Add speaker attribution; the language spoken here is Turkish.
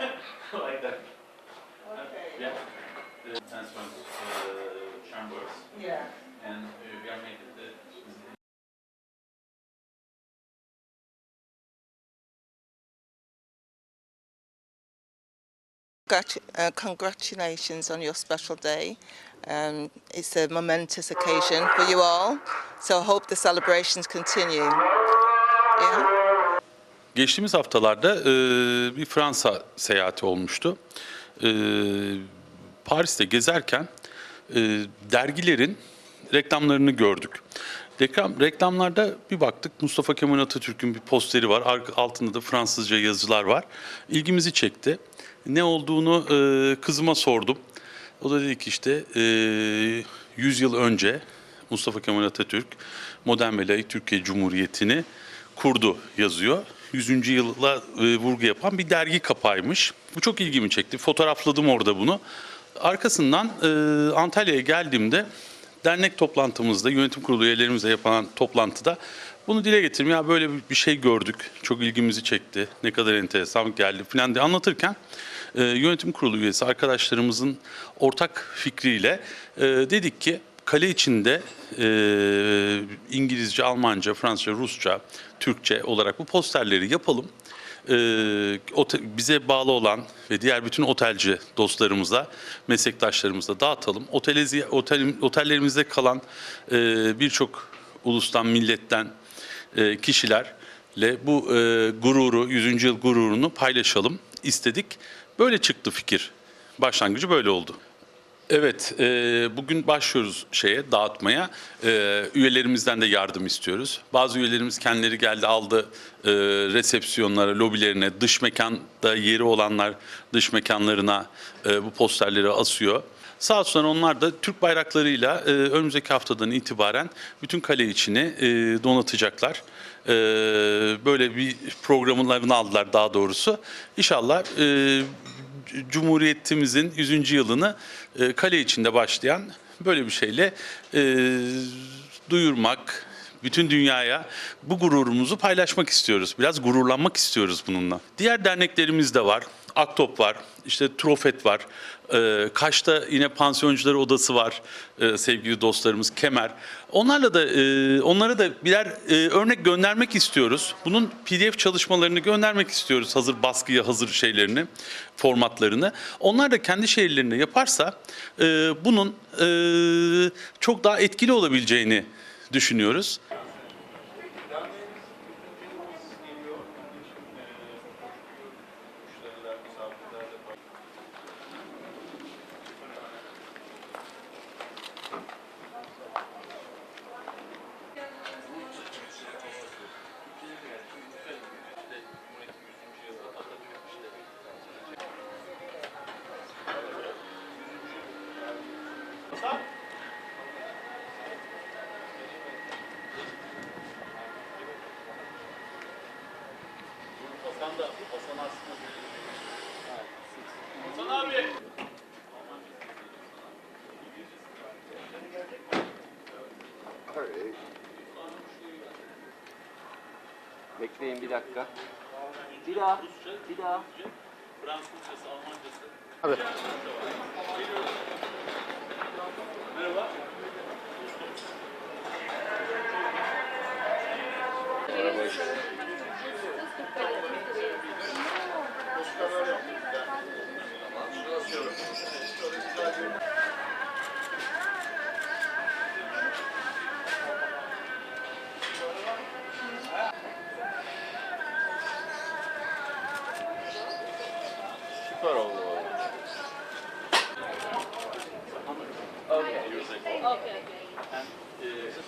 Speaker 1: like that.
Speaker 2: Okay.
Speaker 1: Yeah. The transference uh, chambers
Speaker 2: Yeah.
Speaker 1: and uh, we are making the
Speaker 3: uh, congratulations on your special day. Um, it's a momentous occasion for you all, so I hope the celebrations continue. Yeah?
Speaker 4: Geçtiğimiz haftalarda e, bir Fransa seyahati olmuştu. E, Paris'te gezerken e, dergilerin reklamlarını gördük. Reklam, reklamlarda bir baktık Mustafa Kemal Atatürk'ün bir posteri var. Altında da Fransızca yazılar var. İlgimizi çekti. Ne olduğunu e, kızıma sordum. O da dedi ki işte e, 100 yıl önce Mustafa Kemal Atatürk modern ve Türkiye Cumhuriyeti'ni kurdu yazıyor. 100. yıla e, vurgu yapan bir dergi kapağıymış. Bu çok ilgimi çekti. Fotoğrafladım orada bunu. Arkasından e, Antalya'ya geldiğimde dernek toplantımızda, yönetim kurulu üyelerimizle yapılan toplantıda bunu dile getirdim. Ya böyle bir- şey gördük, çok ilgimizi çekti, ne kadar enteresan geldi falan diye anlatırken e, yönetim kurulu üyesi arkadaşlarımızın ortak fikriyle e, dedik ki kale içinde e, İngilizce, Almanca, Fransızca, Rusça, Türkçe olarak bu posterleri yapalım. E, bize bağlı olan ve diğer bütün otelci dostlarımıza, meslektaşlarımıza dağıtalım. Otelizi, otel, otellerimizde kalan e, birçok ulustan, milletten e, kişilerle bu e, gururu, 100. yıl gururunu paylaşalım istedik. Böyle çıktı fikir. Başlangıcı böyle oldu. Evet, e, bugün başlıyoruz şeye, dağıtmaya. E, üyelerimizden de yardım istiyoruz. Bazı üyelerimiz kendileri geldi, aldı e, resepsiyonlara, lobilerine, dış mekanda yeri olanlar dış mekanlarına e, bu posterleri asıyor. Sağ olsunlar onlar da Türk bayraklarıyla e, önümüzdeki haftadan itibaren bütün kale içini e, donatacaklar. E, böyle bir programlarını aldılar daha doğrusu. İnşallah e, Cumhuriyetimizin 100. yılını e, kale içinde başlayan böyle bir şeyle e, duyurmak, bütün dünyaya bu gururumuzu paylaşmak istiyoruz. Biraz gururlanmak istiyoruz bununla. Diğer derneklerimiz de var. Aktop var, işte Trofet var. E, Kaş'ta yine pansiyoncular odası var e, sevgili dostlarımız Kemer. Onlarla da e, onlara da birer e, örnek göndermek istiyoruz. Bunun PDF çalışmalarını göndermek istiyoruz. Hazır baskıya hazır şeylerini, formatlarını. Onlar da kendi şehirlerinde yaparsa bunun çok daha etkili olabileceğini düşünüyoruz. Hasan
Speaker 5: Bekleyin bir dakika. Bir daha, bir daha.
Speaker 1: Fransızcası, Almancası.
Speaker 5: Abi. years ago.
Speaker 1: Okay, okay. And uh,